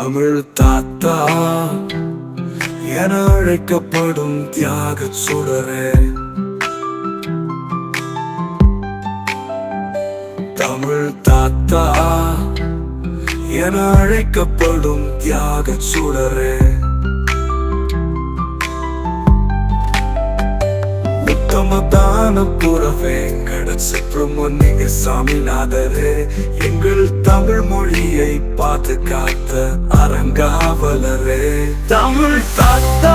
தமிழ் தாத்தா என அழைக்கப்படும் தியாக சுடரே. தமிழ் தாத்தா என அழைக்கப்படும் தியாக சுடரே. உத்தமதான புறவே கடச்செப்ரமொன்னிக சாமிநாதரே எங்கள் தமிழ் மொழியை பாதுகாத்த அரங்காவலரே தமிழ் தாத்தா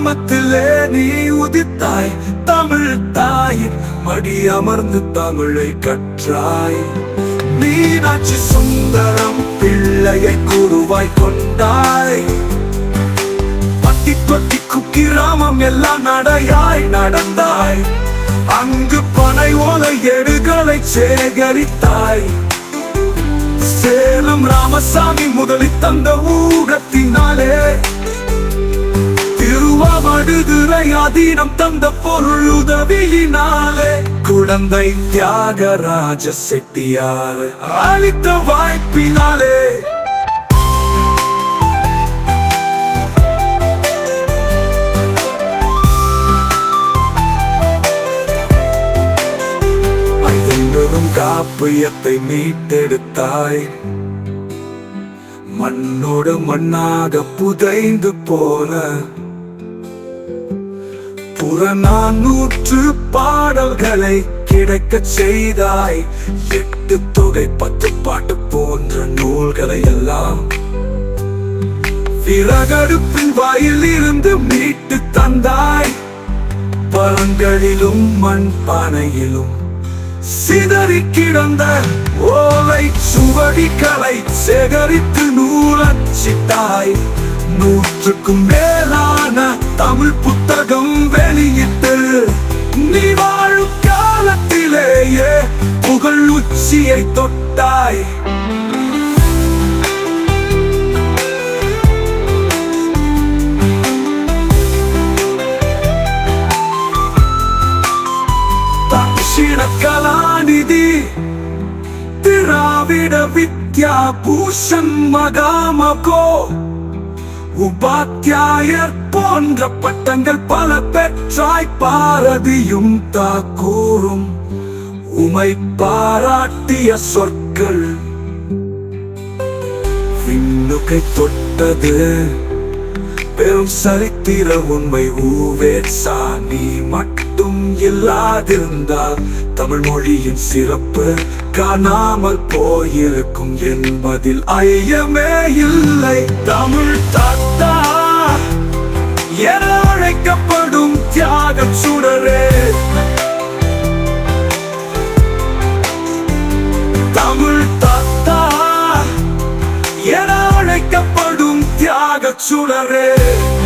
நாமத்திலே நீ உதித்தாய் தமிழ் தாயின் மடி அமர்ந்து தமிழை கற்றாய். மீனாட்சி சுந்தரம் பிள்ளையை குருவாய் கொண்டாய். பட்டி தொட்டி கிராமம் எல்லாம் நடையாய் நடந்தாய். அங்கு பனை ஓலை எடுகளை சேகரித்தாய். சேலம் ராமசாமி முதலில் தந்த ஊடத்தினாலே திருவாமடுதுறை அதீனம் தந்த பொருள் உதவியினாலே. குழந்தை தியாகராஜ செட்டியார் அளித்த வாய்ப்பினாலே. காப்பியத்தை மீட்டெடுத்தாய். மண்ணோடு மண்ணாக புதைந்து போன புறநானூற்று பாடல்களை கிடைக்கச் செய்தாய். எட்டு தொகை பத்து பாட்டு போன்ற நூல்களை எல்லாம் விறகடுப்பின் வாயில் இருந்து மீட்டு தந்தாய். பழங்களிலும் மண் பானையிலும் சிதறி கிடந்த ஓலை சுவடிகளை சேகரித்து நூலச்சிட்டாய். நூற்றுக்கும் மேலான தமிழ் புத்தகம் உச்சியை தொட்டாய். கலாநிதி திராவிட வித்யா பூஷன் மகாமகோ. உபாத்தியாயர் போன்ற பட்டங்கள் பல பெற்றாய் பாரதியும் தாக்கூரும் உமை பாராட்டிய சொற்கள். விண்ணுகை தொட்டது. பெரும் சரித்திர உண்மை ஊவே சாணி மட்டும் இல்லாதிருந்தால் தமிழ் மொழியின் சிறப்பு காணாமல் போயிருக்கும் என்பதில் ஐயமே இல்லை. தமிழ் தாத்தா என அழைக்கப்படும் தியாகம் சுடரே. என அழைக்கப்படும் தியாக சுடரே